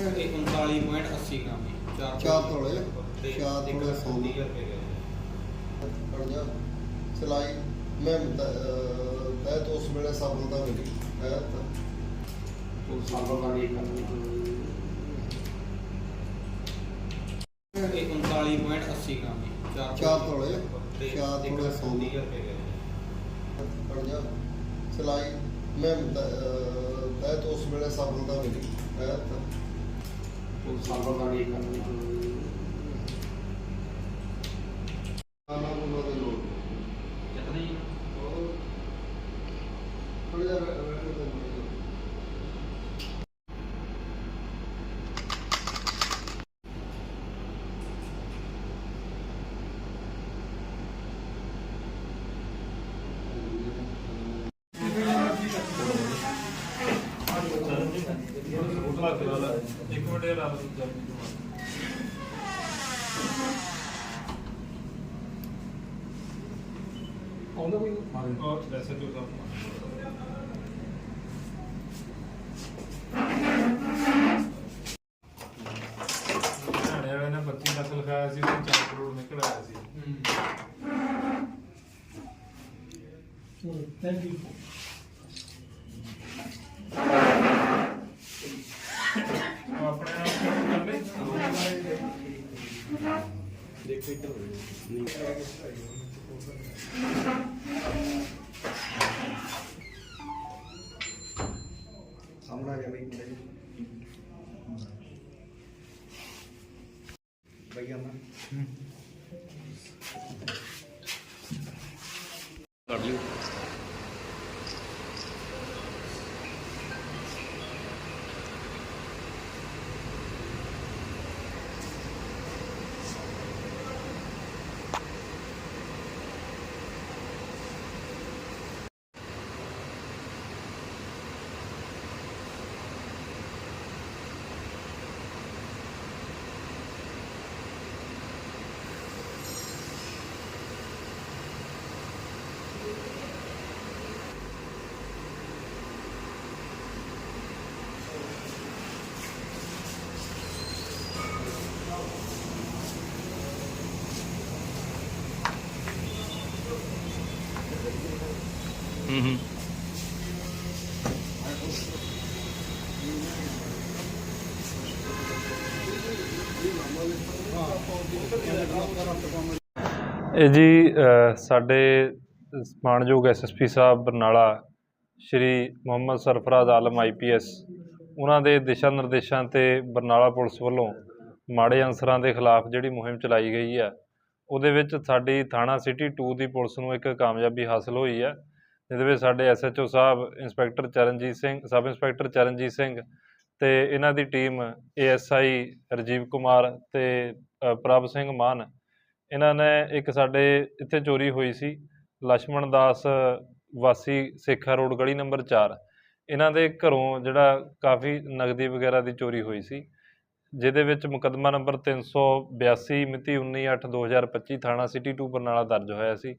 ਇਹ 39.80 ਗ੍ਰਾਮ ਜੀ ਚਾਰ ਤੋਲੇ। ਤੇ ਚਾਰ ਇੱਕ ਤੋਲੇ ਵੀਹ ਸੋਨਾ ਹਜ਼ਾਰ ਰੁਪਏ ਗਏ ਪੜ ਜਾ ਸਿਲਾਈ ਮੈਂ ਤੈ ਤੋਂ ਉਸ ਵੇਲੇ ਸਫਲਤਾ ਮਿਲੀ। ਹੈ ਤਾਂ ਸਾਬਰ ਦਾ ਨਹੀਂ ਕਰਨੀ ਇਹ 39.80 ਗ੍ਰਾਮ ਜੀ ਚਾਰ ਤੋਲੇ। ਤੇ ਚਾਰ ਇੱਕ ਤੋਲੇ ਸੋਨਾ ਵੀਹ ਹਜ਼ਾਰ ਰੁਪਏ ਗਏ ਪੜ ਜਾ ਸਿਲਾਈ ਮੈਂ ਤੈ ਤੋਂ ਉਸ ਵੇਲੇ ਸਫਲਤਾ ਮਿਲੀ। ਹੈ ਤਾਂ ਸਾਬਰ ਦਾ ਨਹੀਂ ਕਰਨੀ ਆਨਾ ਉਹਨਾਂ ਦੇ ਲੋਕ ਕਿਤਨੇ ਜੀ ਪੜ ਜਾ ਬੈਠ ਕੇ ਇੱਕ ਮਿੰਟ ਯਾਰ ਆ ਆਉਂਦਾ ਕੋਈ ਉਹ ਵੈਸੇ ਜੋ ਹਰਿਆਣੇ ਵਾਲੇ ਨੇ 25 ਲੱਖ ਲਿਖਾਇਆ ਸੀ ਤੇ 4 ਕਰੋੜ ਨਿਕਲ ਆਇਆ ਸੀ ਉਹ ਸਾਹਮਣੇ ਆ ਗਿਆ ਬਈ ਮੁੰਡੇ ਬਈ ਆਨਾ ਇਹ ਜੀ ਸਾਡੇ ਮਾਣਯੋਗ ਐਸਐਸਪੀ ਸਾਹਿਬ ਬਰਨਾਲਾ, ਸ਼੍ਰੀ ਮੁਹੰਮਦ ਸਰਫਰਾਜ਼ ਆਲਮ ਆਈਪੀਐਸ ਉਹਨਾਂ ਦੇ ਦਿਸ਼ਾ ਨਿਰਦੇਸ਼ਾਂ ਤੇ ਬਰਨਾਲਾ ਪੁਲਿਸ ਵੱਲੋਂ ਮਾੜੇ ਅਨਸਰਾਂ ਦੇ ਖਿਲਾਫ ਜਿਹੜੀ ਮੁਹਿੰਮ ਚਲਾਈ ਗਈ ਹੈ ਉਹਦੇ ਵਿੱਚ ਸਾਡੀ ਥਾਣਾ ਸਿਟੀ 2 ਦੀ ਪੁਲਿਸ ਨੂੰ ਇੱਕ ਕਾਮਯਾਬੀ ਹਾਸਲ ਹੋਈ ਹੈ ਜਿਹਦੇ ਵਿੱਚ ਸਾਡੇ ਐਸਐਚਓ ਸਾਹਿਬ, inspector Charanjit Singh, sub inspector Charanjit Singh ਤੇ ਇਹਨਾਂ ਦੀ team A S I Rajiv Kumar ਤੇ ਪ੍ਰਭ ਸਿੰਘ ਮਾਨ। ਇਹਨਾਂ ਨੇ ਇੱਕ ਸਾਡੇ ਇੱਥੇ ਚੋਰੀ ਹੋਈ ਸੀ ਲక్ష్మణ ਦਾਸ ਵਾਸੀ ਸੇਖਾ ਰੋਡ ਗਲੀ ਨੰਬਰ 4 ਇਹਨਾਂ ਦੇ ਘਰੋਂ ਜਿਹੜਾ ਕਾਫੀ ਨਗਦੀ ਵਗੈਰਾ ਦੀ ਚੋਰੀ ਹੋਈ ਸੀ, ਜਿਹਦੇ ਵਿੱਚ ਮੁਕਦਮਾ ਨੰਬਰ 382 ਮਿਤੀ 19/8/2025 ਥਾਣਾ ਸਿਟੀ 2 ਬਰਨਾਲਾ ਦਰਜ ਹੋਇਆ ਸੀ।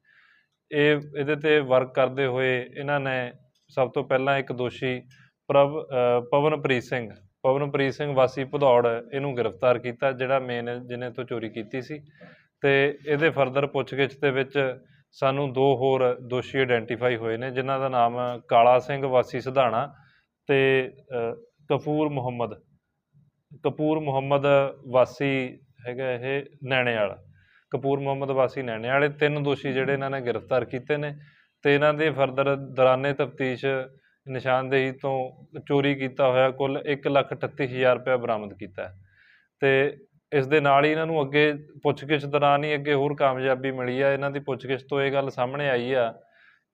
ਇਹ ਇਹਦੇ ਤੇ ਵਰਕ ਕਰਦੇ ਹੋਏ ਇਹਨਾਂ ਨੇ ਸਭ ਤੋਂ ਪਹਿਲਾਂ ਇੱਕ ਦੋਸ਼ੀ ਪ੍ਰਭ ਪਵਨਪ੍ਰੀਤ ਸਿੰਘ ਪਵਨਪ੍ਰੀਤ ਸਿੰਘ ਵਾਸੀ ਭਦੌੜ ਇਹਨੂੰ ਗ੍ਰਿਫਤਾਰ ਕੀਤਾ, ਜਿਹੜਾ ਮੇਨ ਜਿਹਨੇ ਤੋਂ ਚੋਰੀ ਕੀਤੀ ਸੀ। ਤੇ ਇਹਦੇ ਫਰਦਰ ਪੁੱਛਗਿੱਛ ਦੇ ਵਿੱਚ ਸਾਨੂੰ ਦੋ ਹੋਰ ਦੋਸ਼ੀ ਆਇਡੈਂਟੀਫਾਈ ਹੋਏ ਨੇ, ਜਿਨ੍ਹਾਂ ਦਾ ਨਾਮ ਕਾਲਾ ਸਿੰਘ ਵਾਸੀ ਸਿਧਾਣਾ ਤੇ ਕਪੂਰ ਮੁਹੰਮਦ। ਕਪੂਰ ਮੁਹੰਮਦ ਵਾਸੀ ਹੈਗਾ ਇਹ ਨੈਣੇਵਾਲ। ਕਪੂਰ ਮੁਹੰਮਦ ਵਾਸੀ ਨੈਣੇਵਾਲ ਵਾਲੇ, ਤਿੰਨ ਦੋਸ਼ੀ ਜਿਹੜੇ ਇਹਨਾਂ ਨੇ ਗ੍ਰਿਫਤਾਰ ਕੀਤੇ ਨੇ ਤੇ ਇਹਨਾਂ ਦੇ ਫਰਦਰ ਦੌਰਾਨੇ ਤਫਤੀਸ਼ ਨਿਸ਼ਾਨਦੇਹੀ ਤੋਂ ਚੋਰੀ ਕੀਤਾ ਹੋਇਆ ਕੁੱਲ 138000 ਰੁਪਏ ਬਰਾਮਦ ਕੀਤਾ ਹੈ। ਤੇ ਇਸ ਦੇ ਨਾਲ ਹੀ ਇਹਨਾਂ ਨੂੰ ਅੱਗੇ ਪੁੱਛਗਿੱਛ ਦੌਰਾਨ ਹੀ ਅੱਗੇ ਹੋਰ ਕਾਮਯਾਬੀ ਮਿਲੀ ਆ। ਇਹਨਾਂ ਦੀ ਪੁੱਛਗਿੱਛ ਤੋਂ ਇਹ ਗੱਲ ਸਾਹਮਣੇ ਆਈ ਆ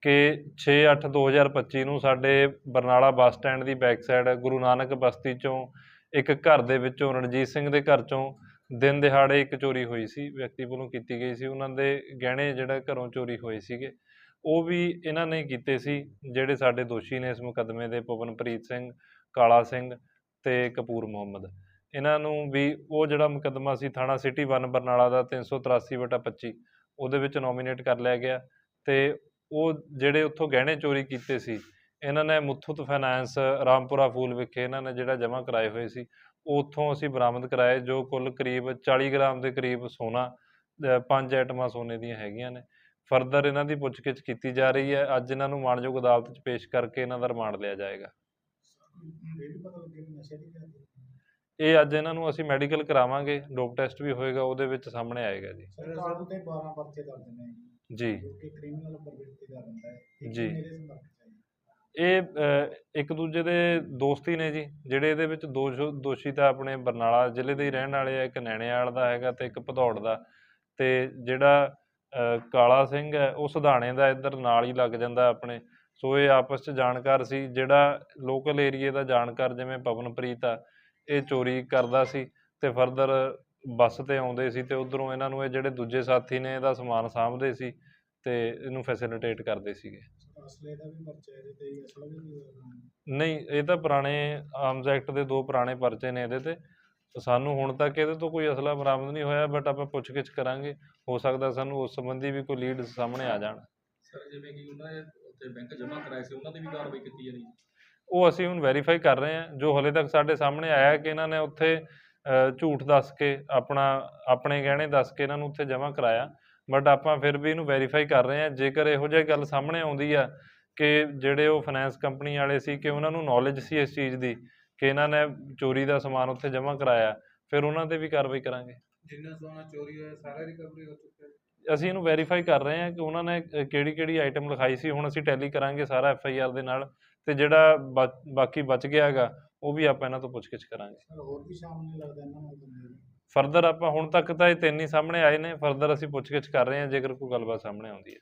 ਕਿ 6/8/2025 ਨੂੰ ਸਾਡੇ ਬਰਨਾਲਾ ਬੱਸ ਸਟੈਂਡ ਦੀ ਬੈਕ ਸਾਈਡ ਗੁਰੂ ਨਾਨਕ ਬਸਤੀ ਚੋਂ ਇੱਕ ਘਰ ਦੇ ਵਿੱਚੋਂ ਰਣਜੀਤ ਸਿੰਘ ਦੇ ਘਰ ਚੋਂ ਦਿਨ ਦਿਹਾੜੇ ਇੱਕ ਚੋਰੀ ਹੋਈ ਸੀ, ਵਿਅਕਤੀ ਵੱਲੋਂ ਕੀਤੀ ਗਈ ਸੀ। ਉਹਨਾਂ ਦੇ ਗਹਿਣੇ ਜਿਹੜਾ ਘਰੋਂ ਚੋਰੀ ਹੋਏ ਸੀਗੇ, ਉਹ ਵੀ ਇਹਨਾਂ ਨੇ ਕੀਤੇ ਸੀ, ਜਿਹੜੇ ਸਾਡੇ ਦੋਸ਼ੀ ਨੇ ਇਸ ਮੁਕੱਦਮੇ ਦੇ ਪਵਨਪ੍ਰੀਤ ਸਿੰਘ, ਕਾਲਾ ਸਿੰਘ ਤੇ ਕਪੂਰ ਮੁਹੰਮਦ। ਇਹਨਾਂ ਨੂੰ ਵੀ ਉਹ ਜਿਹੜਾ ਮੁਕੱਦਮਾ ਸੀ, ਥਾਣਾ ਸਿਟੀ 1 ਬਰਨਾਲਾ ਦਾ 383/25 ਉਹਦੇ ਵਿੱਚ ਨੋਮੀਨੇਟ ਕਰ ਲਿਆ ਗਿਆ ਤੇ ਉਹ ਜਿਹੜੇ ਉੱਥੋਂ ਗਹਿਣੇ ਚੋਰੀ ਕੀਤੇ ਸੀ, ਇਹਨਾਂ ਨੇ ਮੁਥੂਤ ਫਾਈਨੈਂਸ ਰਾਮਪੁਰਾ ਫੂਲ ਵਿਖੇ ਇਹਨਾਂ ਨੇ ਜਿਹੜਾ ਜਮ੍ਹਾਂ ਕਰਾਏ ਹੋਏ ਸੀ ਉੱਥੋਂ ਅਸੀਂ ਬਰਾਮਦ ਕਰਾਏ ਜੋ ਕੁੱਲ ਕਰੀਬ 40 ਗ੍ਰਾਮ ਦੇ ਕਰੀਬ ਸੋਨਾ ਪੰਜ ਆਈਟਮਾਂ ਸੋਨੇ ਦੀਆਂ ਹੈਗੀਆਂ ਨੇ। ਫਰਦਰ ਇਹਨਾਂ ਦੀ ਪੁੱਛਗਿੱਛ ਕੀਤੀ ਜਾ ਰਹੀ ਹੈ। ਅੱਜ ਇਹਨਾਂ ਨੂੰ ਮਾਣਯੋਗ ਅਦਾਲਤ 'ਚ ਪੇਸ਼ ਕਰਕੇ ਇਹਨਾਂ ਦਾ ਰਿਮਾਂਡ ਲਿਆ ਜਾਏਗਾ। ਇਹ ਅੱਜ ਇਹਨਾਂ ਨੂੰ ਅਸੀਂ ਮੈਡੀਕਲ ਕਰਾਵਾਂਗੇ। ਡੋਪ ਟੈਸਟ ਵੀ ਹੋਏਗਾ ਉਹਦੇ ਵਿੱਚ ਸਾਹਮਣੇ ਆਏਗਾ ਜੀ। ਸਰਕਾਰ ਤੇ 12 ਪਰਚੇ ਦਰਜ ਨੇ। ਜੀ। ਜੋ ਕਿ ਕ੍ਰਿਮੀਨਲ ਪ੍ਰਵਿਰਤੀ ਦਾ ਬੰਦਾ ਹੈ। ਇਹ ਜੀ। ਇਹ ਇੱਕ ਦੂਜੇ ਦੇ ਦੋਸਤੀ ਨੇ ਜੀ, ਜਿਹੜੇ ਇਹਦੇ ਵਿੱਚ ਦੋ ਦੋਸ਼ੀ ਤਾਂ ਆਪਣੇ ਬਰਨਾਲਾ ਜ਼ਿਲ੍ਹੇ ਦੇ ਹੀ ਰਹਿਣ ਵਾਲੇ ਆ, ਇੱਕ ਨੈਣੇਵਾਲ ਦਾ ਹੈਗਾ ਤੇ ਇੱਕ ਭਦੌੜ ਦਾ ਤੇ ਜਿਹੜਾ ਕਾਲਾ ਸਿੰਘ ਹੈ, ਉਹ ਸਧਾਣੇ ਦਾ ਇੱਧਰ ਨਾਲ ਹੀ ਲੱਗ ਜਾਂਦਾ ਆਪਣੇ, ਸੋ ਇਹ ਆਪਸ 'ਚ ਜਾਣਕਾਰ ਸੀ, ਜਿਹੜਾ ਲੋਕਲ ਏਰੀਏ ਦਾ ਜਾਣਕਾਰ ਜਿਵੇਂ ਪਵਨਪ੍ਰੀਤ ਆ, ਇਹ ਚੋਰੀ ਕਰਦਾ ਸੀ ਤੇ ਫਰਦਰ ਬੱਸ ਤੇ ਆਉਂਦੇ ਸੀ ਤੇ ਉਧਰੋਂ ਇਹਨਾਂ ਨੂੰ ਇਹ ਜਿਹੜੇ ਦੂਜੇ ਸਾਥੀ ਨੇ, ਇਹਦਾ ਸਮਾਨ ਸਾਂਭਦੇ ਸੀ ਤੇ ਇਹਨੂੰ ਫੈਸਿਲਿਟੇਟ ਕਰਦੇ ਸੀਗੇ। ਅਸਲੇ ਦਾ ਵੀ ਪਰਚਾ ਇਹਦੇ ਤੇ ਹੀ ਅਸਲਾ ਵੀ ਨਹੀਂ ਇਹ ਤਾਂ ਪੁਰਾਣੇ ਆਰਮਸ ਐਕਟ ਦੇ ਦੋ ਪੁਰਾਣੇ ਪਰਚੇ ਨੇ ਇਹਦੇ ਤੇ। ਤੇ ਸਾਨੂੰ ਹੁਣ ਤੱਕ ਇਹਦੇ ਤੋਂ ਕੋਈ ਅਸਲਾ ਬਰਾਮਦ ਨਹੀਂ ਹੋਇਆ ਬਟ ਆਪਾਂ ਪੁੱਛਗਿੱਛ ਕਰਾਂਗੇ। ਹੋ ਸਕਦਾ ਸਾਨੂੰ ਉਸ ਸੰਬੰਧੀ ਵੀ ਕੋਈ ਲੀਡ ਸਾਹਮਣੇ ਆ ਜਾਣ। ਸਰ ਜਿਵੇਂ ਕਿ ਉਹਨਾਂ ਨੇ ਉੱਥੇ ਬੈਂਕ ਜਮ੍ਹਾਂ ਕਰਾਏ ਸੀ ਉਹਨਾਂ ਤੇ ਵੀ ਕਾਰਵਾਈ ਕੀਤੀ ਜਾਣੀ ਉਹ ਅਸੀਂ ਹੁਣ ਵੈਰੀਫਾਈ ਕਰ ਰਹੇ ਹਾਂ। ਜੋ ਹਲੇ ਤੱਕ ਸਾਡੇ ਸਾਹਮਣੇ ਆਇਆ ਕਿ ਇਹਨਾਂ ਨੇ ਉੱਥੇ ਝੂਠ ਦੱਸ ਕੇ ਆਪਣਾ ਆਪਣੇ ਗਹਿਣੇ ਦੱਸ ਕੇ ਇਹਨਾਂ ਨੂੰ ਉੱਥੇ ਜਮ੍ਹਾਂ ਕਰਾਇਆ। ਬਟ ਆਪਾਂ ਫਿਰ ਵੀ ਇਹਨੂੰ ਵੈਰੀਫਾਈ ਕਰ ਰਹੇ ਹਾਂ ਜੇਕਰ ਇਹੋ ਜਿਹੀ ਗੱਲ ਸਾਹਮਣੇ ਆਉਂਦੀ ਆ ਕਿ ਜਿਹੜੇ ਉਹ ਫਾਈਨੈਂਸ ਕੰਪਨੀ ਵਾਲੇ ਸੀ ਕਿ ਉਹਨਾਂ ਨੂੰ ਨੌਲੇਜ ਸੀ ਇਸ ਚੀਜ਼ ਦੀ ਕਿ ਇਹਨਾਂ ਨੇ ਚੋਰੀ ਦਾ ਸਮਾਨ ਉੱਥੇ ਜਮ੍ਹਾਂ ਕਰਾਇਆ ਫਿਰ ਉਹਨਾਂ ਤੇ ਵੀ ਕਾਰਵਾਈ ਕਰਾਂਗੇ। ਜਿੰਨਾ ਸੋਨਾ ਚੋਰੀ ਹੋਇਆ ਸਾਰਾ ਰਿਕਵਰੀ ਹੋ ਚੁੱਕਿਆ। ਅਸੀਂ ਇਹਨੂੰ ਵੈਰੀਫਾਈ ਕਰ ਰਹੇ ਹਾਂ ਕਿ ਉਹਨਾਂ ਨੇ ਕਿਹੜੀ ਕਿਹੜੀ ਆਈਟਮ ਲਿਖਾਈ ਸੀ ਹੁਣ ਅਸੀਂ ਟੈਲੀ ਕਰਾਂਗੇ ਸਾਰਾ ਐਫ ਆਈ ਆਰ ਦੇ ਨਾਲ ਤੇ ਜਿਹੜਾ ਬਾਕੀ ਬਚ ਗਿਆ ਹੈਗਾ ਉਹ ਵੀ ਆਪਾਂ ਇਹਨਾਂ ਤੋਂ ਪੁੱਛਗਿੱਛ ਕਰਾਂਗੇ। ਹੋਰ ਵੀ ਸ਼ਾਮ ਨੂੰ ਲੱਗਦਾ ਇਹਨਾਂ ਨੂੰ। ਫਰਦਰ ਆਪਾਂ ਹੁਣ ਤੱਕ ਤਾਂ ਇਹ ਤਿੰਨ ਹੀ ਸਾਹਮਣੇ ਆਏ ਨੇ ਫਰਦਰ ਅਸੀਂ ਪੁੱਛਗਿੱਛ ਕਰ ਰਹੇ ਹਾਂ, ਜੇਕਰ ਕੋਈ ਗੱਲਬਾਤ ਸਾਹਮਣੇ ਆਉਂਦੀ ਹੈ।